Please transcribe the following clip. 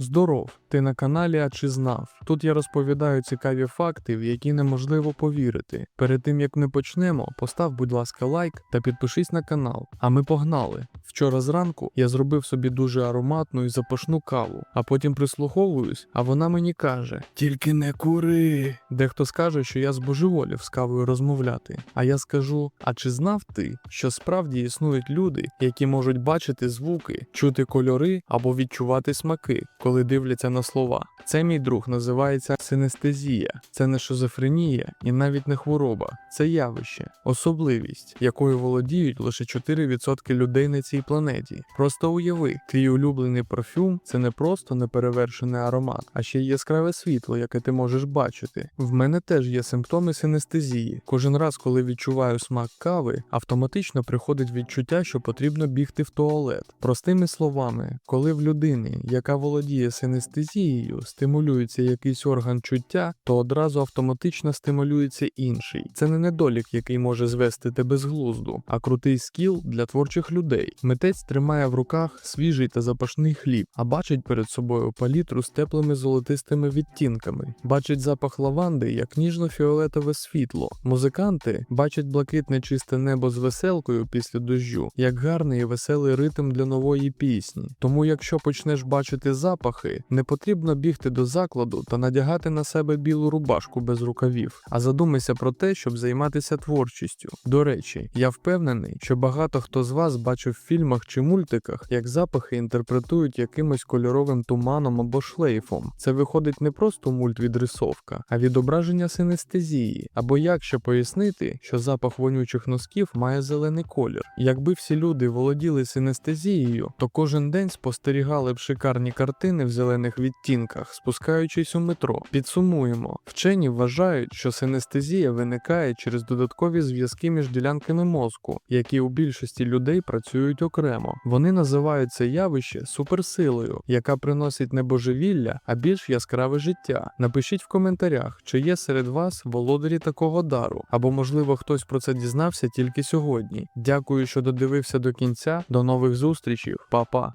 Здоров, ти на каналі А чи знав? Тут я розповідаю цікаві факти, в які неможливо повірити. Перед тим як ми почнемо, постав, будь ласка, лайк та підпишись на канал. А ми погнали. Вчора зранку я зробив собі дуже ароматну і запашну каву, а потім прислуховуюсь, а вона мені каже: Тільки не кури. Дехто скаже, що я збожеволів з кавою розмовляти. А я скажу: а чи знав ти, що справді існують люди, які можуть бачити звуки, чути кольори або відчувати смаки, коли дивляться на слова? Це мій друг називається синестезія. Це не шизофренія і навіть не хвороба. Це явище, особливість, якою володіють лише 4% людей на цій планеті. Просто уяви, твій улюблений парфюм це не просто неперевершений аромат, а ще й яскраве світло, яке ти можеш бачити. В мене теж є симптоми синестезії. Кожен раз, коли відчуваю смак кави, автоматично приходить відчуття, що потрібно бігти в туалет. Простими словами, коли в людини, яка володіє синестезією, стимулюється якийсь орган чуття, то одразу автоматично стимулюється інший. Це не недолік, який може звести тебе з глузду, а крутий скіл для творчих людей. Митець тримає в руках свіжий та запашний хліб, а бачить перед собою палітру з теплими золотистими відтінками, бачить запах лаванди як ніжно-фіолетове світло. Музиканти бачать блакитне чисте небо з веселкою після дощу, як гарний і веселий ритм для нової пісні. Тому, якщо почнеш бачити запахи, не потрібно бігти до закладу та надягати на себе білу рубашку без рукавів, а задумайся про те, щоб займатися творчістю. До речі, я впевнений, що багато хто з вас бачив в фільмах чи мультиках, як запахи інтерпретують якимось кольоровим туманом або шлейфом. Це виходить не просто мультвідрисовка, а відображення синестезії. Або як ще пояснити, що запах вонючих носків має зелений колір. Якби всі люди володіли синестезією, то кожен день спостерігали б шикарні картини в зелених відтінках, спускаючись у метро. Підсумуємо, вчені вважають, що синестезія виникає через додаткові зв'язки між ділянками мозку, які у більшості людей працюють окремо. Вони називають це явище суперсилою, яка приносить не божевілля, а більш яскраве життя. Напишіть в коментарях, чи є серед вас володарі такого дару, або можливо хтось про це дізнався тільки сьогодні. Дякую, що додивився до кінця. До нових зустрічей, Па-па!